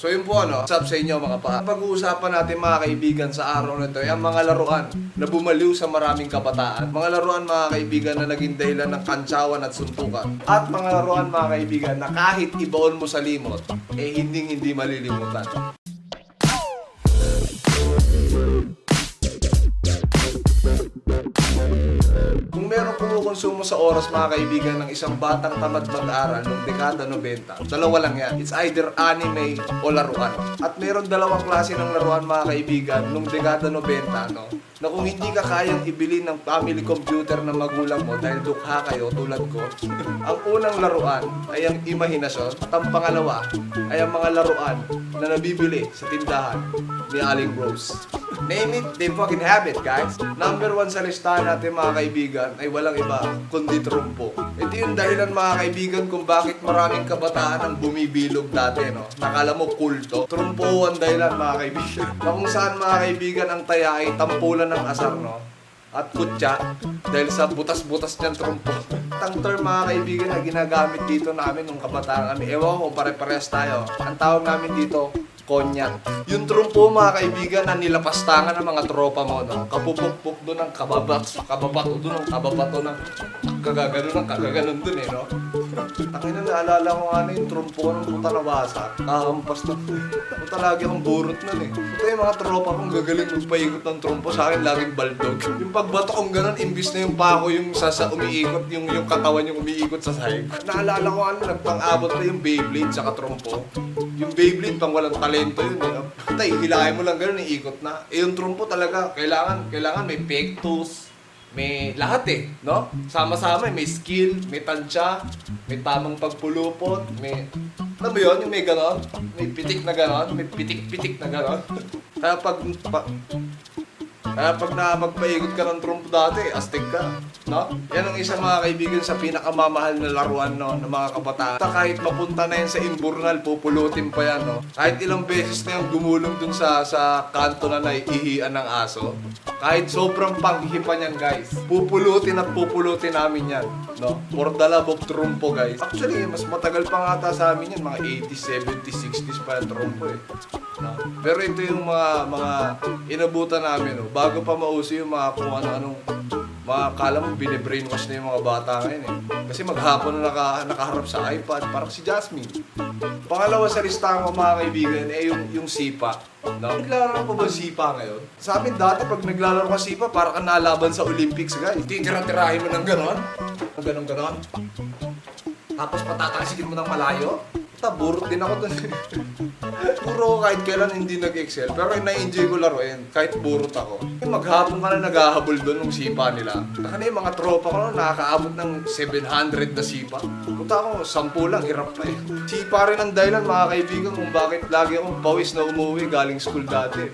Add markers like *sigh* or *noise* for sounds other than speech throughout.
So yun po ano, what's up sa inyo mga pa. Pag-uusapan natin mga kaibigan sa araw na ito ay ang mga laruan na bumaliw sa maraming kabataan. Mga laruan mga kaibigan na naging dahilan ng kantsawan at suntukan. At mga laruan mga kaibigan na kahit ibaon mo sa limot, eh hindi hindi malilimutan. Meron kumukonsumo sa oras mga kaibigan ng isang batang tamad mag-aral noong dekada 90, dalawa lang yan. It's either anime o laruan. At meron dalawang klase ng laruan mga kaibigan noong dekada 90, no? Na kung hindi ka kayang ibili ng family computer ng magulang mo dahil dukha kayo tulad ko, *laughs* ang unang laruan ay ang imahinasyon at ang pangalawa ay ang mga laruan na nabibili sa tindahan ni Aling Rose. Name it, they fucking have it, guys. Number one sa listahan natin mga kaibigan ay walang iba kundi trumpo. Ito yung dahilan mga kaibigan kung bakit maraming kabataan ang bumibilog dati, no? Nakala mo kulto. Trumpo ang dahilan mga kaibigan. *laughs* Na kung saan mga kaibigan ang taya ay tampulan ng asar, no? At kutya dahil sa butas-butas niyang trumpo. *laughs* Ang term mga kaibigan na ginagamit dito namin nung kabataan kami. Ewan ko kung pare-parehas tayo. Ang tawag namin dito, konyak. Yung trumpo mga kaibigan na nilapastangan ng mga tropa mo, no? Kapupukpuk doon ng kababat, kababato doon ng kababato ng kagagano ng kagaganon doon eh, no? Tangin na naalala ko nga na yung trumpo ko ng puta na basa. Kahampas na po. Puta lagi akong burot nun eh. Puta yung mga tropa kong gagaling magpaikot ng trumpo sa akin, laging baldog. Yung pagbato kong ganun, imbis na yung pako yung sa, sa umiikot, yung, yung katawan yung umiikot sa sahig. Naalala ko ano, nagpang-abot na yung Beyblade sa trumpo. Yung Beyblade, pang walang talento yun eh. Tay, hilahin mo lang ganun, iikot na. Eh yung trumpo talaga, kailangan, kailangan may pectus, may lahat eh, no? Sama-sama, eh. may skill, may tansya, may tamang pagpulupot, may... Ano ba yun? Yung may ganon? May pitik na ganon? May pitik-pitik na ganon? Kaya pag... Pa, kaya pag na magpaikot ka ng trumpo dati, astig ka. No? Yan ang isa mga kaibigan sa pinakamamahal na laruan no, ng mga kabataan. Ta- Kahit mapunta na yan sa imburnal, pupulutin pa yan. No? Kahit ilang beses na yung gumulong dun sa, sa kanto na naiihian ng aso. Kahit sobrang panghipan yan guys. Pupulutin at pupulutin namin yan. No? For the love of trumpo guys. Actually, mas matagal pa nga sa amin yan. Mga 80s, 70s, 60s pa yung trumpo eh. No? Pero ito yung mga mga inabutan namin no? bago pa mauso yung mga kung ano-anong mga kala mo bine-brainwash na yung mga bata ngayon eh. Kasi maghapon na naka, nakaharap sa iPad, parang si Jasmine. Pangalawa sa listahan ko mga kaibigan eh yung, yung sipa. No? Naglalaro pa ba sipa ngayon? Sa amin dati pag naglalaro ka sipa, parang ka nalaban sa Olympics guys. Titira-tirahin mo ng ganon. Ng ganon ganon. Tapos patatalsikin mo ng malayo. Ta, burot din ako dun. *laughs* Puro ako kahit kailan hindi nag-excel. Pero yung na-enjoy ko laruin, kahit burot ako. Maghapon ka na naghahabol doon ng sipa nila. Taka na yung mga tropa ko na nakakaabot ng 700 na sipa. Punta ako, 10 lang, hirap pa eh. Sipa rin ang dahilan mga kaibigan kung bakit lagi akong pawis na umuwi galing school dati.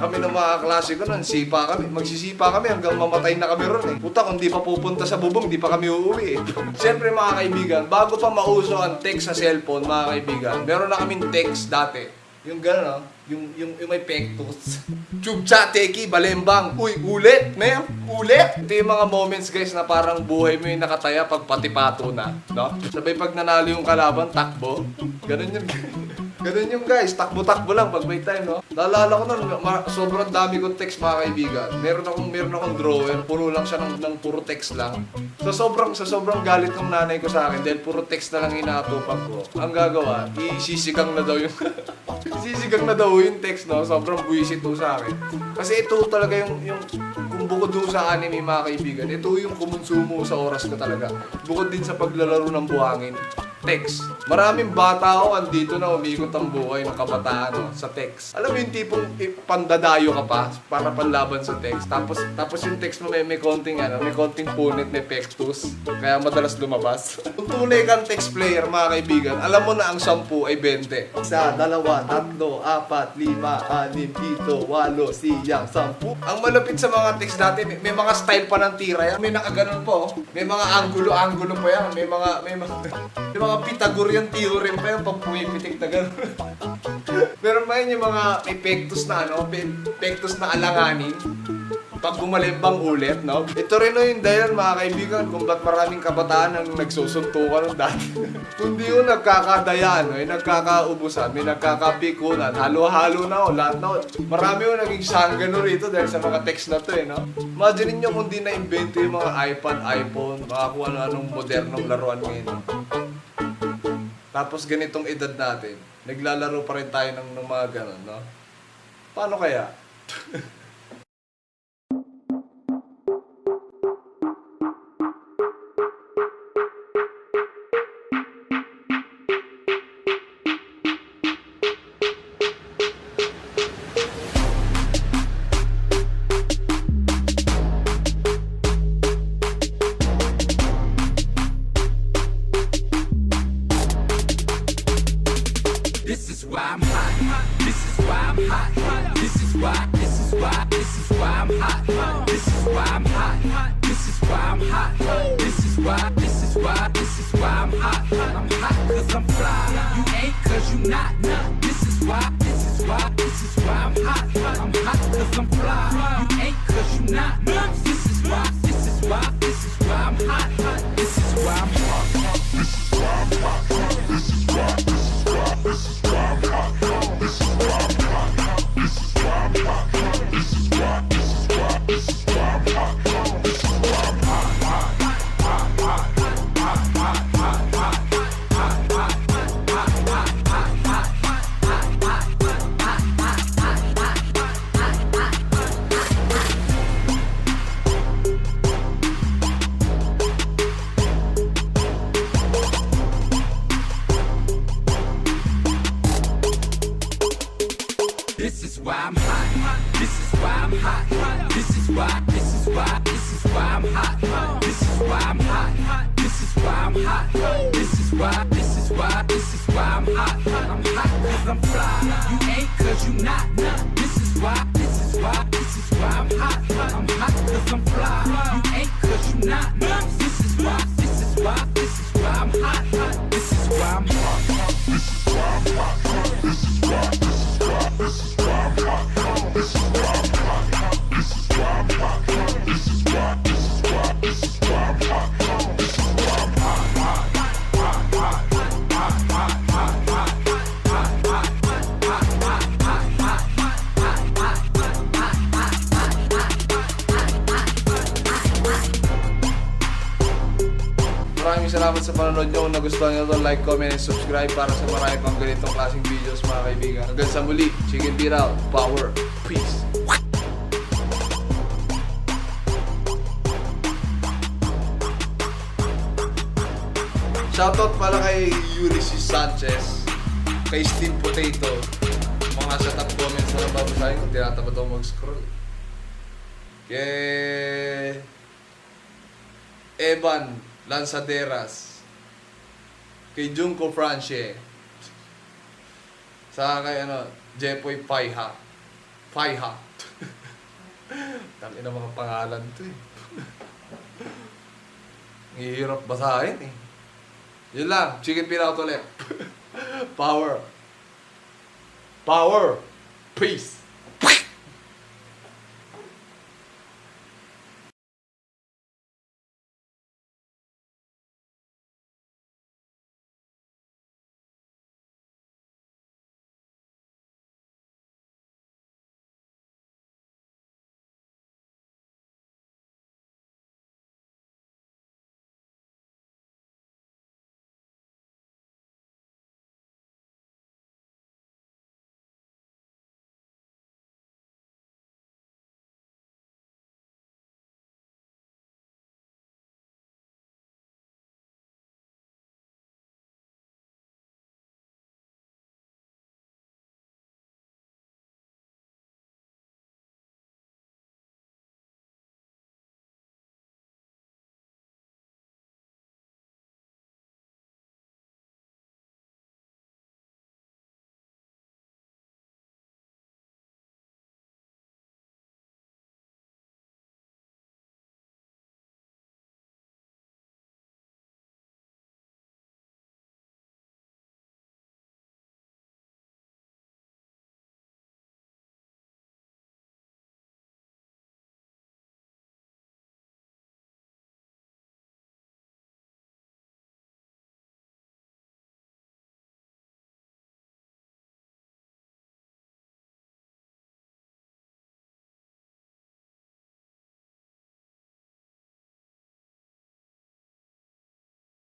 Kami ng mga klase ko nun, sipa kami. Magsisipa kami hanggang mamatay na kami ron eh. Puta, kung di pa pupunta sa bubong, di pa kami uuwi eh. Siyempre mga kaibigan, bago pa mauso ang text sa cellphone, mga kaibigan, meron na kaming text dati. Yung gano'n, no? yung, yung, yung may pectus. Chubcha, teki, balembang. Uy, ulit, ma'am, ulit. Ito yung mga moments, guys, na parang buhay mo yung nakataya pag patipato na. No? Sabay pag nanalo yung kalaban, takbo. Ganun yun. Ganun yung guys, takbo-takbo lang pag may time, no? Naalala ko nun, ma- sobrang dami kong text mga kaibigan. Meron akong, meron akong drawer, puro lang siya ng, ng puro text lang. So sobrang, sa sobrang galit ng nanay ko sa akin, dahil puro text na lang inaatupag ko. Ang gagawa, isisigang na daw yung, *laughs* isisigang na daw yung text, no? Sobrang buwisit to sa akin. Kasi ito talaga yung, yung, kung bukod doon sa anime mga kaibigan, ito yung kumonsumo sa oras ko talaga. Bukod din sa paglalaro ng buhangin text. Maraming bata ako andito na umikot ang buhay ng kabataan no, sa text. Alam mo yung tipong pandadayo ka pa para panlaban sa text. Tapos tapos yung text mo may, may konting ano, may konting punit, may pectus. Kaya madalas lumabas. *laughs* Kung tunay kang text player, mga kaibigan, alam mo na ang 10 ay 20. Isa, dalawa, tatlo, apat, lima, anim, pito, walo, siyang, sampu. Ang malapit sa mga text dati, may, may mga style pa ng tira yan. May nakaganon po. May mga angulo-angulo pa yan. May mga, may mga, *laughs* may mga Pythagorean theorem pa yan. Pag pumipitik na gano'n. *laughs* Meron pa yun yung mga pectus na ano, pe- pectus na alanganin. pag gumalimbang ulit, no? Ito rin no yung dahilan mga kaibigan kung ba't maraming kabataan ang nagsusuntukan ng dati. *laughs* Kundi yung nagkakadayaan, no? yung nagkakaubusan, may nagkakapikunan, halo-halo na o lahat na. Marami yung naging sanggano rito dahil sa mga text na to eh, no? Imagine niyo kung di na-invento yung mga iPad, iPhone, mga kung ano-anong modernong laruan ngayon. Tapos ganitong edad natin, naglalaro pa rin tayo ng, ng mga ganon, no? Paano kaya? *laughs* This is why I'm hot. This is why I'm hot. This is why. This is why. This is why I'm hot. This is why I'm hot. This is why I'm hot. This is why. This is why. This is why I'm hot. I'm hot cause I'm fly. You ain't cause you not. This is why. This is why. This is why I'm hot. I'm hot cause I'm fly. You ain't cause you not. This is why. This is why. This is why I'm hot. You ain't cause you not. This Maraming salamat sa panonood nyo. Kung nagustuhan nyo ito, like, comment, and subscribe para sa marami pang ganitong klaseng videos mga kaibigan. Hanggang sa muli, Chicken Beat Out, Power, Peace. Shoutout pala kay Ulysses Sanchez, kay Steve Potato, mga sa top comments na nababasahin ko, tinatamad ako mag-scroll. Kay Evan Lanzaderas, kay Junko Franche, sa kay ano, Jepoy Paiha. Paiha. *laughs* Tangin na mga pangalan to eh. *laughs* Ngihirap basahin eh. Yun lang, chicken pinaut ulit. *laughs* Power. Power. Peace.